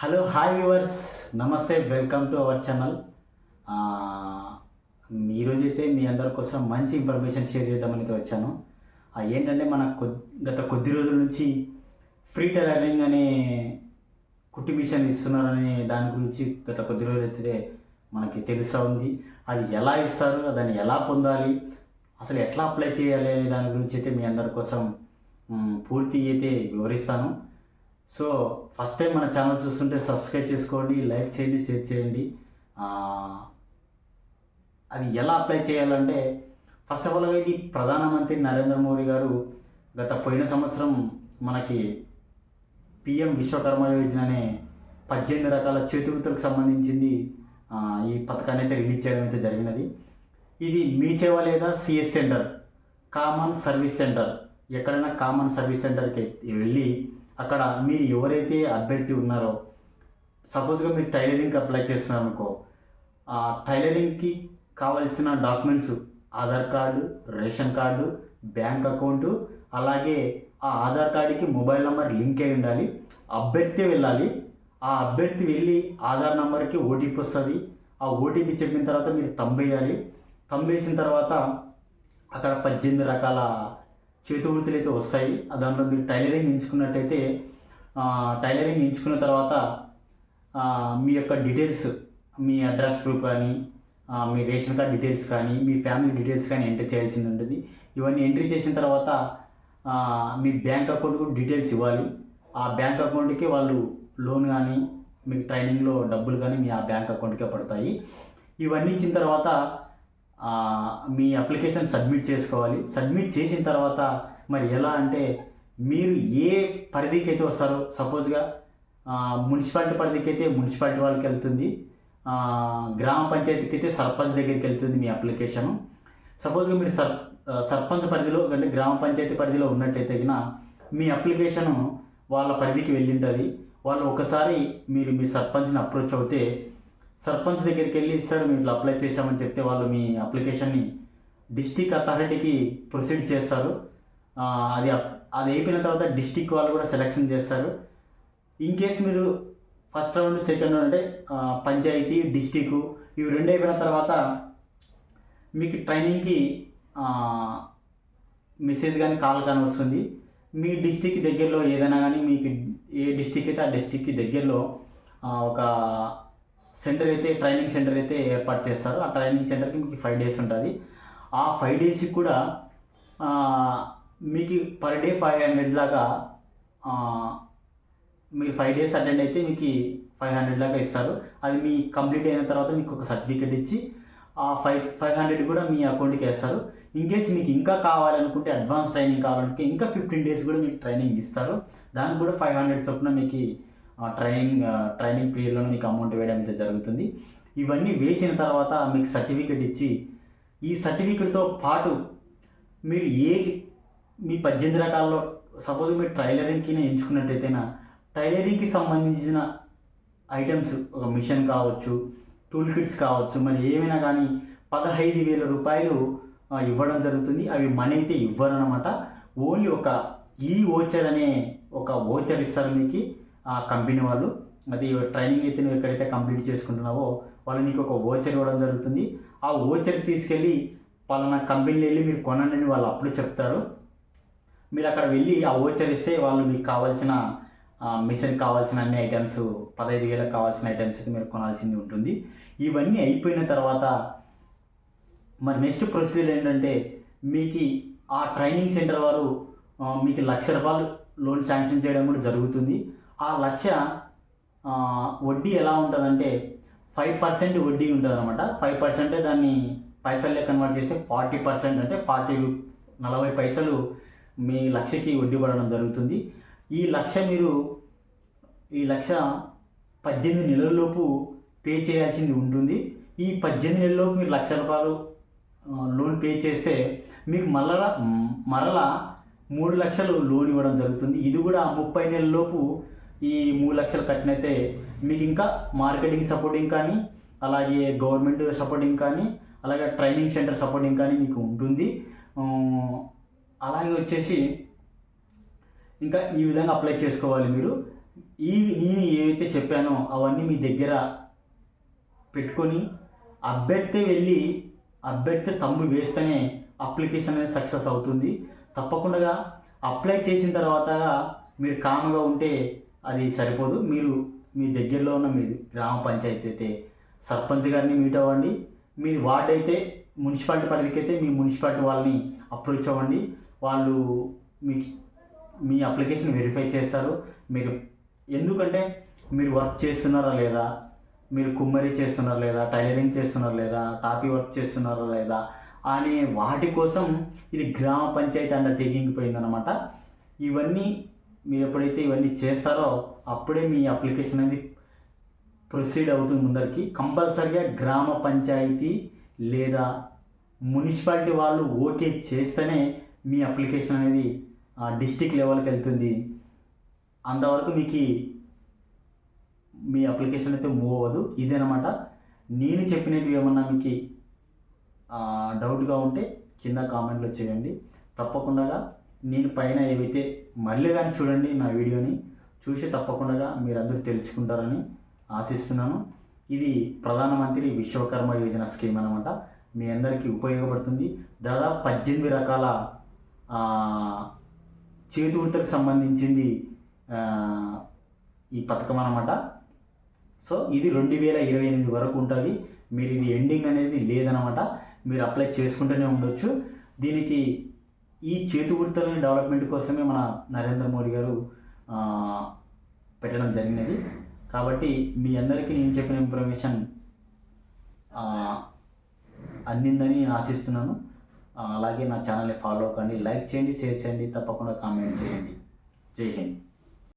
Hello hi viewers నమస్తే welcome to our channel ఈరోజు అయితే మీ అందరి కోసం మంచి ఇన్ఫర్మేషన్ షేర్ చేద్దామని అయితే వచ్చాను. ఏంటంటే మన కొద్ గత కొద్ది రోజుల నుంచి ఫ్రీ టైలరింగ్ అనే కుట్టి మిషన్ ఇస్తున్నారనే దాని గురించి గత కొద్ది రోజులు అయితే మనకి తెలుస్తూ ఉంది. అది ఎలా ఇస్తారు దాన్ని ఎలా పొందాలి అసలు ఎట్లా అప్లై చేయాలి అనే దాని గురించి అయితే మీ అందరి కోసం పూర్తి అయితే వివరిస్తాను. సో ఫస్ట్ టైం మన ఛానల్ చూస్తుంటే సబ్స్క్రైబ్ చేసుకోండి లైక్ చేయండి షేర్ చేయండి. అది ఎలా అప్లై చేయాలంటే ఫస్ట్ ఆఫ్ ఆల్గా ఇది ప్రధానమంత్రి నరేంద్ర మోడీ గారు గత పోయిన సంవత్సరం మనకి పిఎం విశ్వకర్మ యోజన అనే పద్దెనిమిది రకాల చేతివృత్తులకు సంబంధించింది ఈ పథకాన్ని అయితే రిలీజ్ చేయడం అయితే జరిగినది. ఇది మీ సేవ లేదా C S centre? Common service centre. ఎక్కడైనా కామన్ సర్వీస్ సెంటర్కి వెళ్ళి అక్కడ మీరు ఎవరైతే అభ్యర్థి ఉన్నారో సపోజ్గా మీరు టైలరింగ్కి అప్లై చేస్తున్నారు అనుకో ఆ టైలరింగ్కి కావలసిన documents Aadhaar card ration card bank account అలాగే ఆ ఆధార్ కార్డుకి మొబైల్ నెంబర్ లింక్ అయి ఉండాలి. అభ్యర్థి వెళ్ళాలి. ఆ అభ్యర్థి వెళ్ళి ఆధార్ నెంబర్కి ఓటీపీ వస్తుంది. ఆ ఓటీపీ చెప్పిన తర్వాత మీరు తంబేయాలి తంబేసిన తర్వాత అక్కడ పద్దెనిమిది రకాల చేతి వృత్తులు అయితే వస్తాయి. దాంట్లో మీరు టైలరింగ్ ఎంచుకున్నట్టయితే టైలరింగ్ ఎంచుకున్న తర్వాత మీ యొక్క డీటెయిల్స్ మీ అడ్రస్ ప్రూఫ్ కానీ మీ రేషన్ కార్డ్ డీటెయిల్స్ కానీ మీ ఫ్యామిలీ డీటెయిల్స్ కానీ ఎంటర్ చేయాల్సి ఉంటుంది. ఇవన్నీ ఎంట్రీ చేసిన తర్వాత మీ బ్యాంక్ అకౌంట్కు డీటెయిల్స్ ఇవ్వాలి. ఆ బ్యాంక్ అకౌంట్కి వాళ్ళు లోన్ కానీ మీకు ట్రైనింగ్లో డబ్బులు కానీ మీ ఆ బ్యాంక్ అకౌంట్కే పడతాయి. ఇవన్నీ ఇచ్చిన తర్వాత మీ అప్లికేషన్ సబ్మిట్ చేసుకోవాలి. సబ్మిట్ చేసిన తర్వాత మరి ఎలా అంటే మీరు ఏ పరిధికి అయితే వస్తారో సపోజ్గా మున్సిపాలిటీ పరిధికి అయితే మున్సిపాలిటీ వాళ్ళకి వెళ్తుంది. గ్రామ పంచాయతీకి అయితే సర్పంచ్ దగ్గరికి వెళ్తుంది మీ అప్లికేషను. సపోజ్గా మీరు సర్ సర్పంచ్ పరిధిలో అంటే గ్రామ పంచాయతీ పరిధిలో ఉన్నట్టయితే గిన మీ అప్లికేషను వాళ్ళ పరిధికి వెళ్ళింటుంది. వాళ్ళు ఒకసారి మీరు మీ సర్పంచ్ని అప్రోచ్ అవుతే సర్పంచ్ దగ్గరికి వెళ్ళి సార్ మేము ఇట్లా అప్లై చేశామని చెప్తే వాళ్ళు మీ అప్లికేషన్ని డిస్టిక్ అథారిటీకి ప్రొసీడ్ చేస్తారు. అది అప్- అది అయిపోయిన తర్వాత డిస్టిక్ వాళ్ళు కూడా సెలెక్షన్ చేస్తారు. ఇన్ కేస్ మీరు ఫస్ట్ రౌండ్ సెకండ్ రౌండ్ అంటే పంచాయతీ డిస్టిక్ ఇవి రెండు అయిపోయిన తర్వాత మీకు ట్రైనింగ్కి మెసేజ్ కానీ కాల్ కానీ వస్తుంది. మీ డిస్టిక్ దగ్గరలో ఏదైనా కానీ మీకు ఏ డిస్టిక్ అయితే ఆ డిస్టిక్కి దగ్గరలో ఒక సెంటర్ అయితే ట్రైనింగ్ సెంటర్ అయితే ఏర్పాటు చేస్తారు. ఆ ట్రైనింగ్ సెంటర్కి మీకు ఫైవ్ డేస్ ఉంటుంది. ఆ ఫైవ్ డేస్కి కూడా మీకు పర్ డే ఫైవ్ హండ్రెడ్ లాగా మీరు ఫైవ్ డేస్ అటెండ్ అయితే మీకు ఫైవ్ హండ్రెడ్ లాగా ఇస్తారు. అది మీ కంప్లీట్ అయిన తర్వాత మీకు ఒక సర్టిఫికేట్ ఇచ్చి ఆ ఫైవ్ ఫైవ్ హండ్రెడ్ కూడా మీ అకౌంట్కి వేస్తారు. ఇన్ కేస్ మీకు ఇంకా కావాలనుకుంటే అడ్వాన్స్ ట్రైనింగ్ కావాలనుకుంటే ఇంకా ఫిఫ్టీన్ డేస్ కూడా మీకు ట్రైనింగ్ ఇస్తారు. దానికి కూడా ఫైవ్ హండ్రెడ్ చొప్పున మీకు ట్రైనింగ్ ట్రైనింగ్ పీరియడ్లో మీకు అమౌంట్ వేయడం అయితే జరుగుతుంది. ఇవన్నీ వేసిన తర్వాత మీకు సర్టిఫికేట్ ఇచ్చి ఈ సర్టిఫికేట్తో పాటు మీరు ఏ మీ పద్దెనిమిది రకాల్లో సపోజ్ మీరు టైలరింగ్కినే ఎంచుకున్నట్టయితేనా టైలరింగ్కి సంబంధించిన ఐటమ్స్ ఒక మిషన్ కావచ్చు టూల్ కిట్స్ కావచ్చు మరి ఏమైనా కానీ పదహైదు వేల రూపాయలు ఇవ్వడం జరుగుతుంది. అవి మనీ అయితే ఇవ్వరు అనమాట ఓన్లీ ఒక ఈ ఓచర్ అనే ఒక ఓచర్ ఇస్తారు మీకు. ఆ కంపెనీ వాళ్ళు అది ట్రైనింగ్ అయితే నువ్వు ఎక్కడైతే కంప్లీట్ చేసుకుంటున్నావో వాళ్ళు నీకు ఒక ఓచర్ ఇవ్వడం జరుగుతుంది. ఆ ఓచర్ తీసుకెళ్ళి పలానా కంపెనీలు వెళ్ళి మీరు కొనండి అని వాళ్ళు అప్పుడు చెప్తారు. మీరు అక్కడ వెళ్ళి ఆ ఓచర్ ఇస్తే వాళ్ళు మీకు కావాల్సిన మిషన్ కావాల్సిన అన్ని ఐటమ్స్ పదహైదు వేలకు కావాల్సిన ఐటమ్స్ అయితే మీరు కొనాల్సింది ఉంటుంది. ఇవన్నీ అయిపోయిన తర్వాత మరి నెక్స్ట్ ప్రొసీజర్ ఏంటంటే మీకు ఆ ట్రైనింగ్ సెంటర్ వారు మీకు లక్ష రూపాయలు లోన్ శాంక్షన్ చేయడం కూడా జరుగుతుంది. ఆ లక్ష వడ్డీ ఎలా ఉంటుందంటే ఫైవ్ పర్సెంట్ వడ్డీ ఉంటుంది అనమాట ఫైవ్ పర్సెంటే దాన్ని పైసల్లో కన్వర్ట్ చేస్తే ఫార్టీ పర్సెంట్ అంటే ఫార్టీ నలభై పైసలు మీ లక్షకి వడ్డీ పడడం జరుగుతుంది. ఈ లక్ష మీరు ఈ లక్ష పద్దెనిమిది నెలల్లోపు పే చేయాల్సింది ఉంటుంది. ఈ పద్దెనిమిది నెలల్లోపు మీరు లక్ష రూపాయలు లోన్ పే చేస్తే మీకు మరలా మరలా మూడు లక్షలు లోన్ ఇవ్వడం జరుగుతుంది. ఇది కూడా ముప్పై నెలల్లోపు ఈ మూడు లక్షలు కట్టినైతే మీకు ఇంకా మార్కెటింగ్ సపోర్టింగ్ కానీ అలాగే గవర్నమెంట్ సపోర్టింగ్ కానీ అలాగే ట్రైనింగ్ సెంటర్ సపోర్టింగ్ కానీ మీకు ఉంటుంది. అలాగే వచ్చేసి ఇంకా ఈ విధంగా అప్లై చేసుకోవాలి మీరు. ఈ నేను ఏవైతే చెప్పానో అవన్నీ మీ దగ్గర పెట్టుకొని అభ్యర్థి వెళ్ళి అభ్యర్థి తమ్ము వేస్తేనే అప్లికేషన్ అనేది సక్సెస్ అవుతుంది. తప్పకుండా అప్లై చేసిన తర్వాత మీరు కామ్గా ఉంటే అది సరిపోదు. మీరు మీ దగ్గరలో ఉన్న మీ గ్రామ పంచాయతీ అయితే సర్పంచ్ గారిని మీట్ అవ్వండి. మీ వార్డ్ అయితే మున్సిపాలిటీ పరిధికి అయితే మీ మున్సిపాలిటీ వాళ్ళని అప్రోచ్ అవ్వండి. వాళ్ళు మీ మీ అప్లికేషన్ వెరిఫై చేస్తారు. మీరు ఎందుకంటే మీరు వర్క్ చేస్తున్నారా లేదా? మీరు కుమ్మరి చేస్తున్నారా లేదా? టైలరింగ్ చేస్తున్నారా లేదా? టాపీ వర్క్ చేస్తున్నారా లేదా? అనే వాటి కోసం ఇది గ్రామ పంచాయతీ అండర్టేకింగ్ పోయిందనమాట ఇవన్నీ మీరు ఎప్పుడైతే ఇవన్నీ చేస్తారో అప్పుడే మీ అప్లికేషన్ అనేది ప్రొసీడ్ అవుతుంది ముందరికి. కంపల్సరిగా గ్రామ పంచాయతీ లేదా మున్సిపాలిటీ వాళ్ళు ఓకే చేస్తేనే మీ అప్లికేషన్ అనేది డిస్టిక్ లెవెల్కి వెళ్తుంది. అంతవరకు మీకు మీ అప్లికేషన్ అయితే మూవ్ అవ్వదు. ఇదేనమాట. నేను చెప్పినట్టు ఏమన్నా మీకు డౌట్గా ఉంటే కింద కామెంట్లో చేయండి. తప్పకుండా నేను పైన ఏవైతే మళ్ళీ కానీ చూడండి నా వీడియోని చూసి తప్పకుండా మీరందరూ తెలుసుకుంటారని ఆశిస్తున్నాను. ఇది ప్రధానమంత్రి విశ్వకర్మ యోజన స్కీమ్ అనమాట మీ అందరికీ ఉపయోగపడుతుంది. దాదాపు పద్దెనిమిది రకాల ఆ, చేతి వృత్తులకు సంబంధించింది ఈ పథకం అనమాట సో ఇది రెండు వేల ఇరవై ఎనిమిది వరకు ఉంటుంది. మీరు ఇది ఎండింగ్ అనేది లేదనమాట మీరు అప్లై చేసుకుంటూనే ఉండొచ్చు. దీనికి ఈ చేతి వృత్తులని డెవలప్మెంట్ కోసమే మన నరేంద్ర మోడీ గారు పెట్టడం జరిగినది. కాబట్టి మీ అందరికీ నేను చెప్పిన ఇన్ఫర్మేషన్ అందిందని నేను ఆశిస్తున్నాను. అలాగే నా ఛానల్ని ఫాలో కండి లైక్ చేయండి షేర్ చేయండి తప్పకుండా కామెంట్ చేయండి. జై హింద్.